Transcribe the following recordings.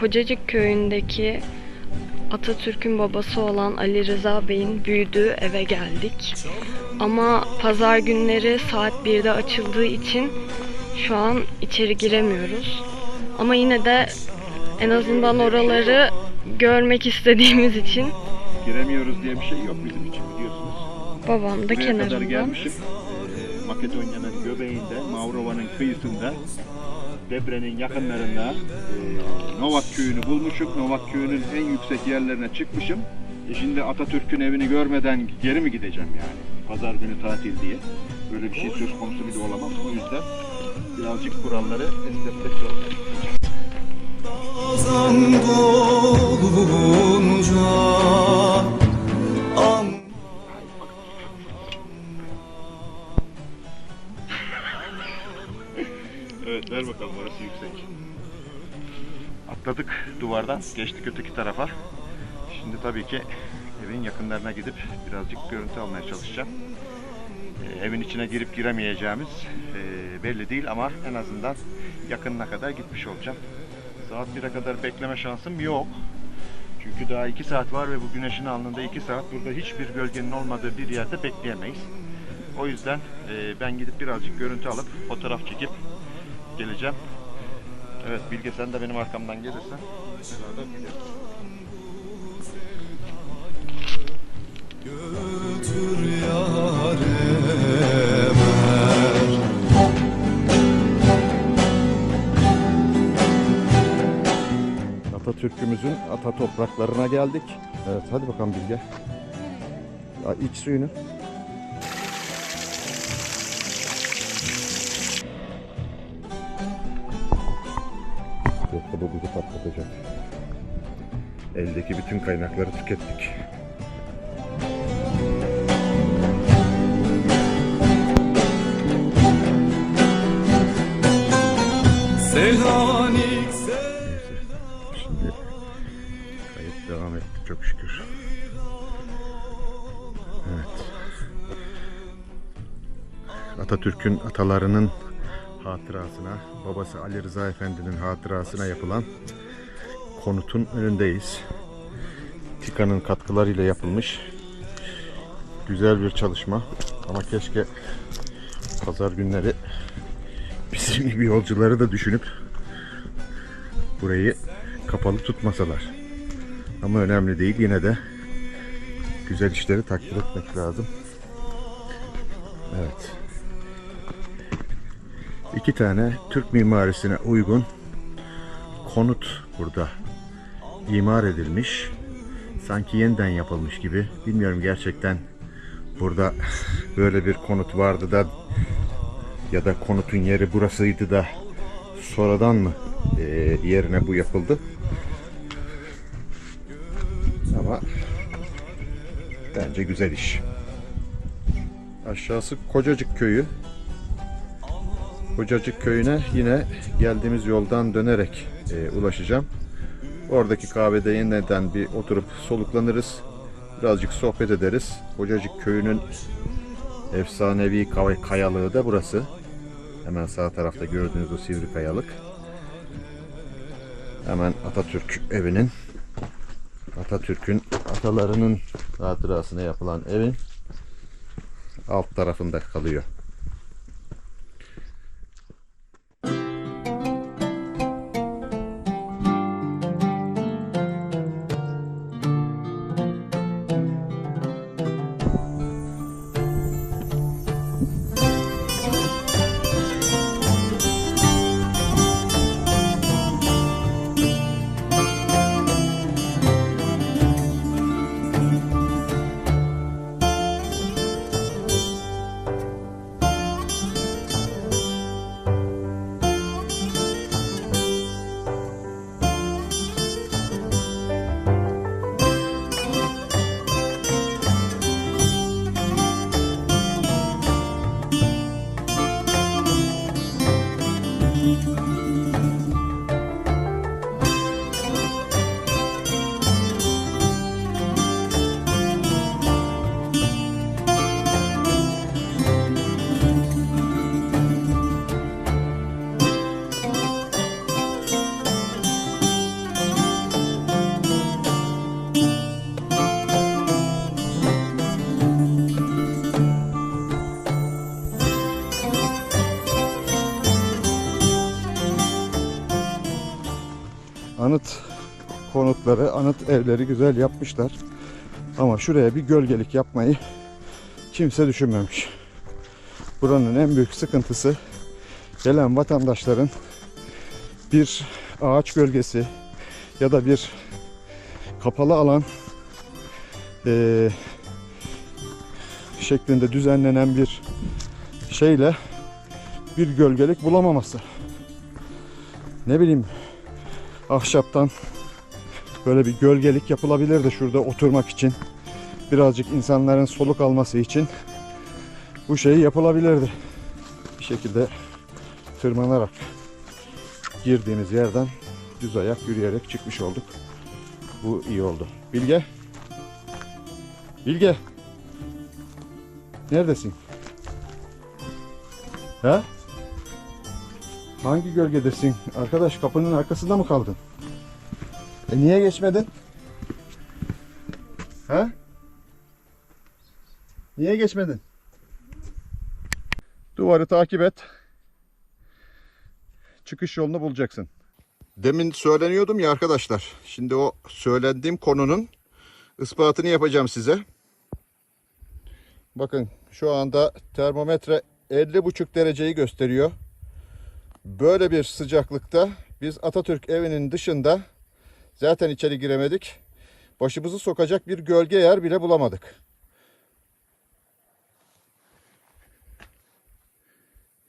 Kocacık köyündeki Atatürk'ün babası olan Ali Rıza Bey'in büyüdüğü eve geldik. Ama pazar günleri saat 1'de açıldığı için şu an içeri giremiyoruz. Ama yine de en azından oraları görmek istediğimiz için Giremiyoruz diye bir şey yok bizim için biliyorsunuz. babam da Buraya kadar kenarından gelmişim. Ee, Makedonya'nın göbeğinde, Mavrova'nın kıyısında, Debre'nin yakınlarında e, Novak köyünü bulmuşum. Novak köyünün en yüksek yerlerine çıkmışım. E şimdi Atatürk'ün evini görmeden geri mi gideceğim yani? Pazar günü tatil diye. Böyle bir şey söz konusu bile olamaz. O yüzden birazcık kuralları esnetmek dolunca ver bakalım orası yüksek. Atladık duvardan geçtik öteki tarafa. Şimdi tabii ki evin yakınlarına gidip birazcık görüntü almaya çalışacağım. Ee, evin içine girip giremeyeceğimiz e, belli değil ama en azından yakınına kadar gitmiş olacağım. Saat 1'e kadar bekleme şansım yok. Çünkü daha 2 saat var ve bu güneşin alnında 2 saat burada hiçbir gölgenin olmadığı bir yerde bekleyemeyiz. O yüzden e, ben gidip birazcık görüntü alıp fotoğraf çekip geleceğim. Evet Bilge sen de benim arkamdan gelirsen beraber gideriz. götür Atatürk'ümüzün ata topraklarına geldik. Evet hadi bakalım Bilge. Ya iç suyunu. Bütün kaynakları tükettik. Selanik Şimdi kayıt devam etti çok şükür. Evet. Atatürk'ün atalarının hatırasına, babası Ali Rıza Efendi'nin hatırasına yapılan konutun önündeyiz. TİKA'nın katkılarıyla yapılmış güzel bir çalışma ama keşke pazar günleri bizim gibi yolcuları da düşünüp burayı kapalı tutmasalar. Ama önemli değil yine de güzel işleri takdir etmek lazım. Evet. İki tane Türk mimarisine uygun konut burada imar edilmiş. Sanki yeniden yapılmış gibi. Bilmiyorum gerçekten burada böyle bir konut vardı da ya da konutun yeri burasıydı da sonradan mı e, yerine bu yapıldı? Ama bence güzel iş. Aşağısı Kocacık köyü. Kocacık köyüne yine geldiğimiz yoldan dönerek e, ulaşacağım. Oradaki kahvede yeniden bir oturup soluklanırız. Birazcık sohbet ederiz. Kocacık köyünün efsanevi kay- kayalığı da burası. Hemen sağ tarafta gördüğünüz o sivri kayalık. Hemen Atatürk evinin Atatürk'ün atalarının hatırasına yapılan evin alt tarafında kalıyor. Konutları, anıt evleri güzel yapmışlar. Ama şuraya bir gölgelik yapmayı kimse düşünmemiş. Buranın en büyük sıkıntısı gelen vatandaşların bir ağaç gölgesi ya da bir kapalı alan eee, şeklinde düzenlenen bir şeyle bir gölgelik bulamaması. Ne bileyim ahşaptan böyle bir gölgelik yapılabilirdi şurada oturmak için. Birazcık insanların soluk alması için bu şey yapılabilirdi. Bir şekilde tırmanarak girdiğimiz yerden düz ayak yürüyerek çıkmış olduk. Bu iyi oldu. Bilge. Bilge. Neredesin? Ha? Hangi gölgedesin? Arkadaş kapının arkasında mı kaldın? E niye geçmedin? Ha? Niye geçmedin? Duvarı takip et. Çıkış yolunu bulacaksın. Demin söyleniyordum ya arkadaşlar. Şimdi o söylendiğim konunun ispatını yapacağım size. Bakın şu anda termometre 50,5 dereceyi gösteriyor. Böyle bir sıcaklıkta biz Atatürk evinin dışında zaten içeri giremedik. Başımızı sokacak bir gölge yer bile bulamadık.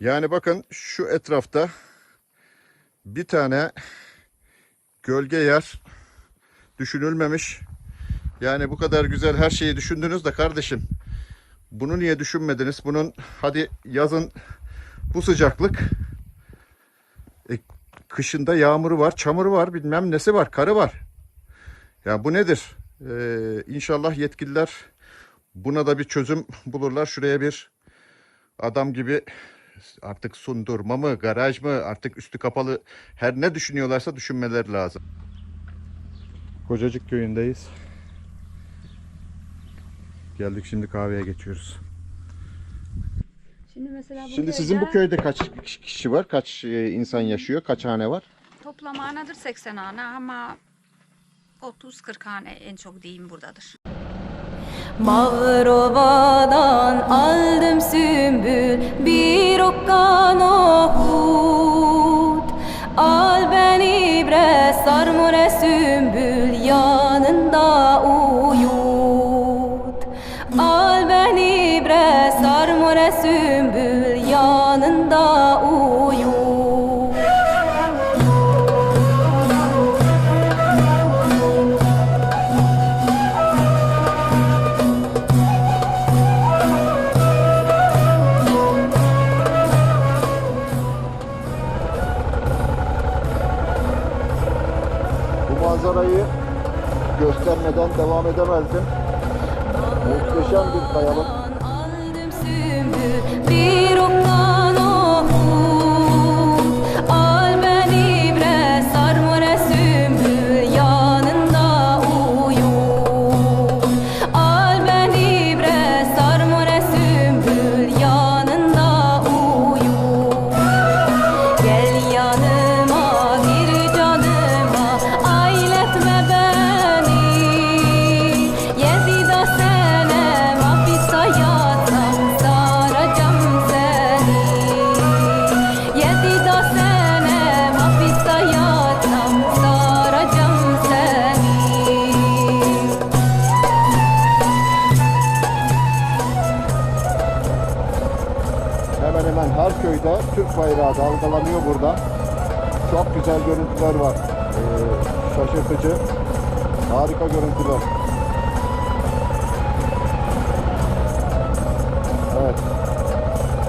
Yani bakın şu etrafta bir tane gölge yer düşünülmemiş. Yani bu kadar güzel her şeyi düşündünüz de kardeşim bunu niye düşünmediniz? Bunun hadi yazın bu sıcaklık kışında yağmuru var, çamuru var, bilmem nesi var, karı var. Ya bu nedir? Ee, inşallah yetkililer buna da bir çözüm bulurlar. Şuraya bir adam gibi artık sundurma mı, garaj mı, artık üstü kapalı her ne düşünüyorlarsa düşünmeleri lazım. Kocacık köyündeyiz. Geldik şimdi kahveye geçiyoruz. Şimdi mesela bu Şimdi sizin bu köyde köyde kaç kişi var? Kaç e, insan yaşıyor? Kaç hane var? toplam hanedir 80 hane ama 30-40 hane en çok diyeyim buradadır. Mağrovadan aldım sümbül bir okkan ohut Al beni bre sarmure sümbül yanında yanında uyut Bu manzarayı göstermeden devam edemezdim. Muhteşem bir kayalık. Köyde Türk bayrağı dalgalanıyor burada. Çok güzel görüntüler var. Ee, şaşırtıcı, harika görüntüler. Evet.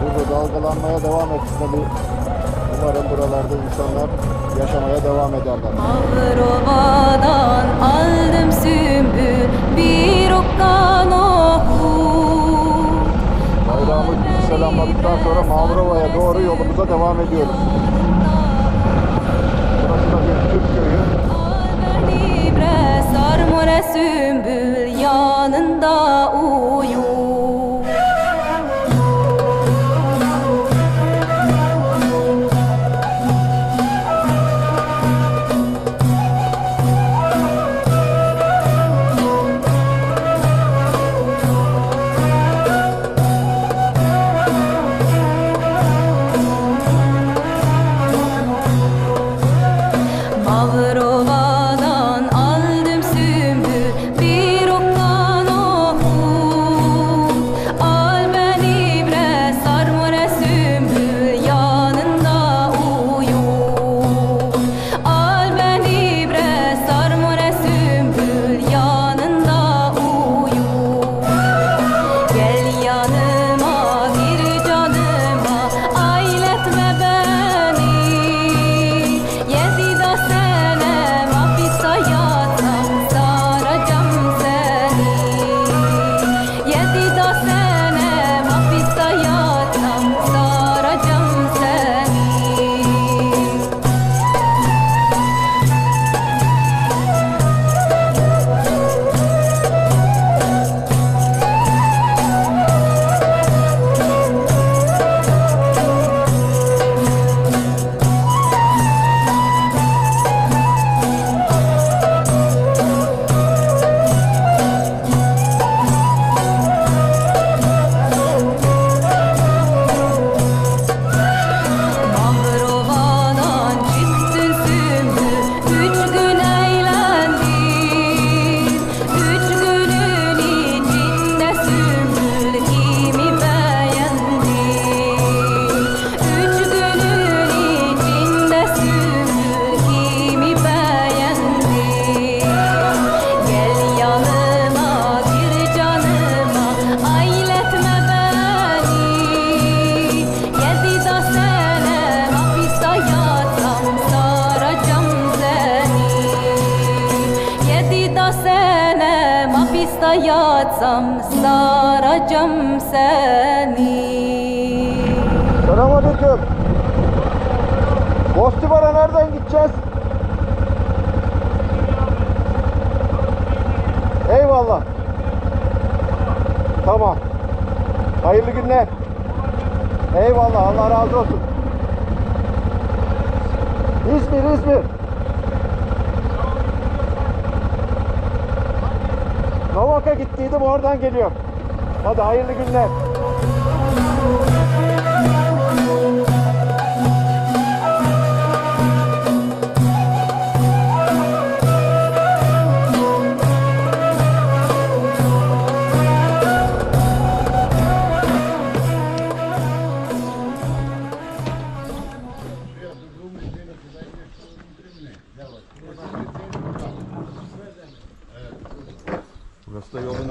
Burada dalgalanmaya devam etmeli. Umarım buralarda insanlar yaşamaya devam ederler. Avrovadan aldım sümbül bir okkan ohut Bayrağımız bizi selamladıktan sonra Mavrova'ya doğru yolumuza devam ediyoruz. Burası da bir Türk köyü. Sarmure sümbül yanında Bostibar'a nereden gideceğiz? Eyvallah. Tamam. Hayırlı günler. Eyvallah. Allah razı olsun. İzmir, İzmir. Novak'a gittiydim oradan geliyorum. Hadi hayırlı günler.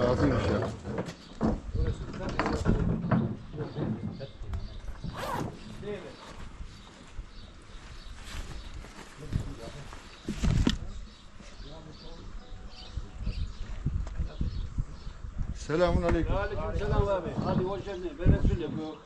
Ağzıymış ya. Selamun aleyküm. Aleykümselam abi. Hadi hoş geldin. Ben Resul yapıyor.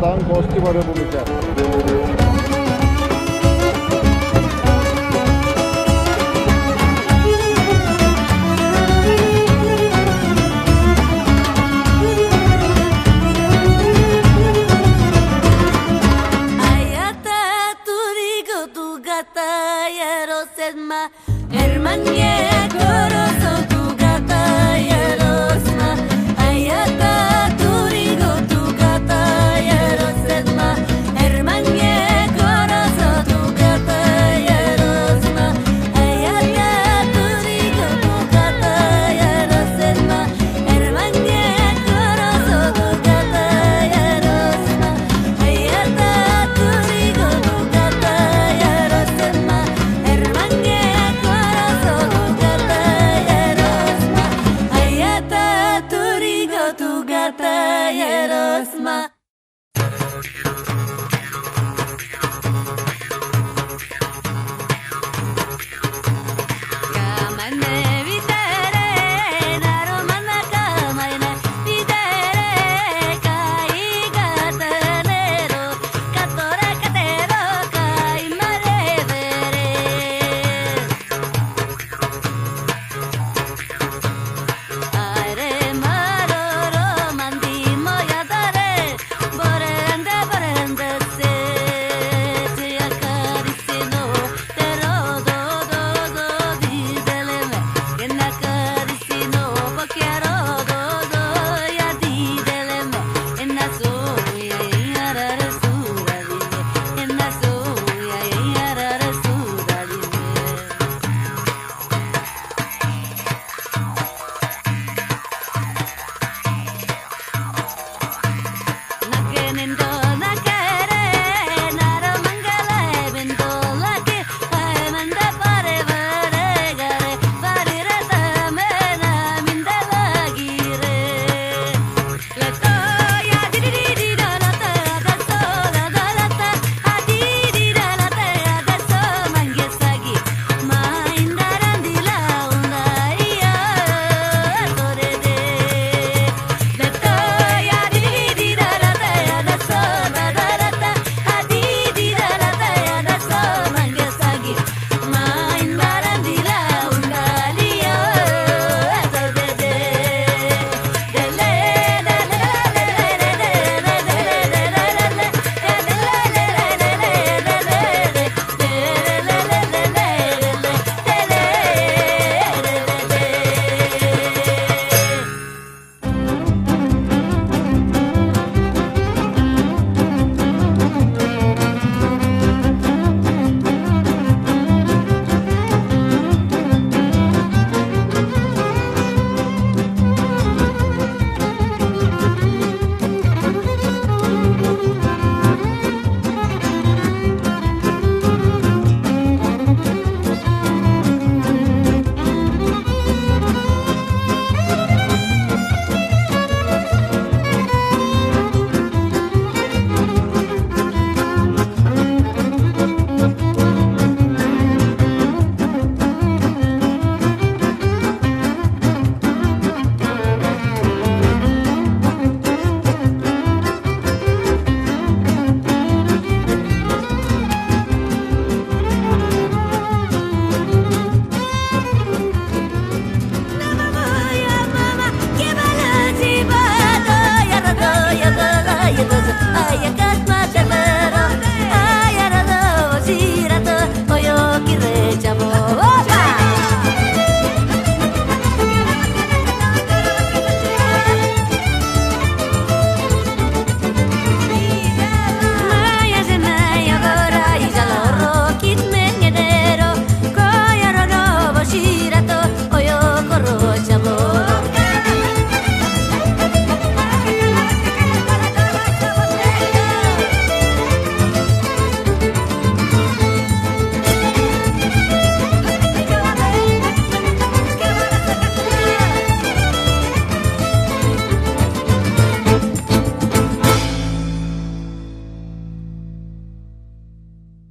Gel. gidiyoruz. Oradan Gostivar'ı